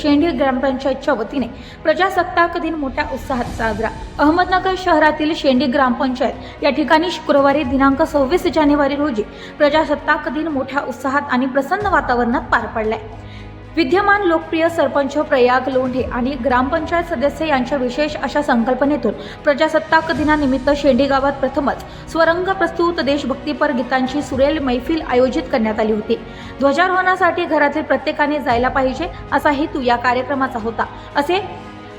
शेंडी ग्रामपंचायतच्या वतीने प्रजासत्ताक दिन मोठ्या उत्साहात साजरा. अहमदनगर शहरातील शेंडी ग्रामपंचायत या ठिकाणी शुक्रवारी दिनांक सव्वीस जानेवारी रोजी प्रजासत्ताक दिन मोठ्या उत्साहात आणि प्रसन्न वातावरणात पार पडलाय. विद्यमान लोकप्रिय सरपंच प्रयाग लोंढे आणि ग्रामपंचायत सदस्य यांच्या विशेष अशा संकल्पनेतून प्रजासत्ताक दिनानिमित्त शेंडी गावात प्रथमच स्वरंग प्रस्तुत देशभक्तीपर गीतांची सुरेल मैफिल आयोजित करण्यात आली होती. ध्वजारोहणासाठी घरातील प्रत्येकाने जायला पाहिजे असा हेतू या कार्यक्रमाचा होता असे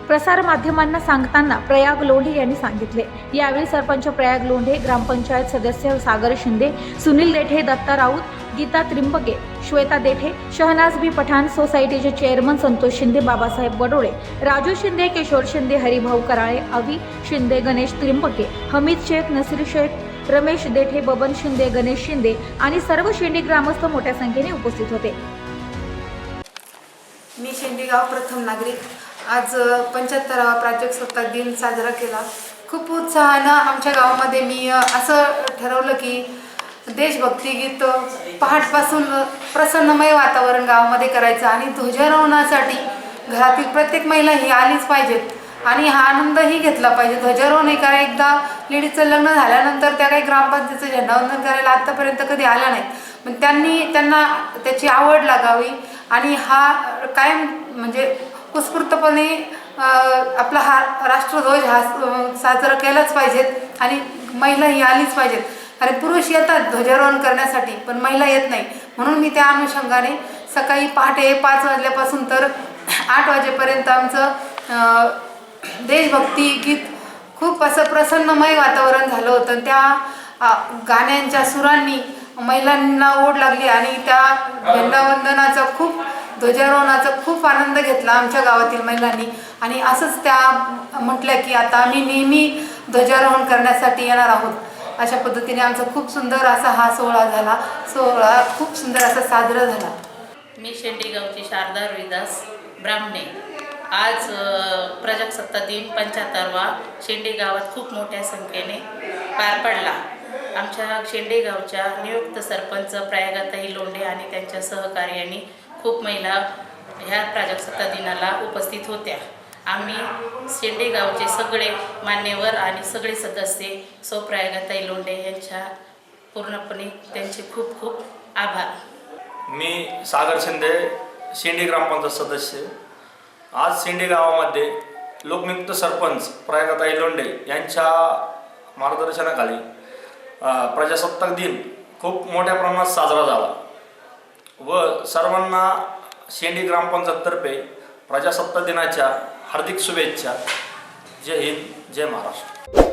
प्रसार माध्यमांना सांगताना प्रयाग लोंढे यांनी सांगितले. यावेळी सरपंच प्रयाग लोंढे ग्रामपंचायत सदस्य सागर शिंदे सुनील देठे दत्ता राऊत गीता त्रिंबके श्वेता देठे शहनाज बी पठाण सोसायटीचे चेअरमन संतोष शिंदे बाबासाहेब बडोळे राजू शिंदे किशोर शिंदे हरिभाऊ कराळे अवी शिंदे गणेश त्रिंबके हमीद शेख नसीर शेख रमेश देठे बबन शिंदे गणेश शिंदे आणि सर्व शेंडी ग्रामस्थ मोठ्या संख्येने उपस्थित होते. मी शेंडीगाव प्रथम नागरिक. आज पंच्याहत्तरावा प्राजक्सत्ताक दिन साजरा केला. खूप उत्साहानं आमच्या गावामध्ये मी असं ठरवलं की देशभक्ती गीत पहाटपासून प्रसन्नमय वातावरण गावामध्ये करायचं आणि ध्वजारोहणासाठी घरातील प्रत्येक महिला ही आलीच पाहिजेत. आणि हा आनंदही घेतला पाहिजे. ध्वजारोहण हे एकदा लेडीजचं लग्न झाल्यानंतर त्या काही ग्रामपंचायतीचं झेंडावंदन करायला आत्तापर्यंत कधी आल्या नाहीत पण त्यांनी त्यांना त्याची आवड लागावी आणि हा कायम म्हणजे उत्स्फूर्तपणे आपला हा राष्ट्रध्वज हा साजरा केलाच पाहिजेत आणि महिला ही आलीच पाहिजेत. अरे पुरुष येतात ध्वजारोहण करण्यासाठी पण महिला येत नाही. म्हणून मी त्या अनुषंगाने सकाळी पहाटे पाच वाजल्यापासून तर आठ वाजेपर्यंत आमचं देशभक्ती गीत खूप असं प्रसन्नमय वातावरण झालं होतं. त्या गाण्यांच्या सुरांनी महिलांना ओढ लागली आणि त्या झेंडावंदनाचा खूप ध्वजारोहणाचा खूप आनंद घेतला आमच्या गावातील महिलांनी. आणि असंच त्या म्हटल्या की आता आम्ही नेहमी ध्वजारोहण करण्यासाठी येणार आहोत. अशा पद्धतीने आमचा खूप सुंदर असा हा सोहळा झाला. सोहळा खूप सुंदर असा साजरा झाला. मी शेंडेगावची शारदा रविदास ब्राह्मणे. आज प्रजासत्ता प्रजासत्ताक दिन पंच्याहत्तरवा शेंडे गावात खूप मोठ्या संख्येने पार पडला. आमच्या शेंडेगावच्या नियुक्त सरपंच प्रयागाताई लोंढे आणि त्यांच्या सहकार्याने खूप महिला ह्या प्रजासत्ताक दिनाला उपस्थित होत्या. आम्ही शेंडे गावचे सगळे मान्यवर आणि सगळे सदस्य सौ प्रयागाताई लोंढे यांच्या पूर्णपणे त्यांचे खूप खूप आभार. मी सागर शिंदे शेंडे ग्रामपंचायत सदस्य. आज शेंडे गावामध्ये लोकनियुक्त सरपंच प्रयागताई लोंढे यांच्या मार्गदर्शनाखाली प्रजासत्ताक दिन खूप मोठ्या प्रमाणात साजरा झाला व सर्वांना शेंडी ग्रामपंचायततर्फे प्रजासत्ताक दिनाच्या हार्दिक शुभेच्छा. जय हिंद जय महाराष्ट्र.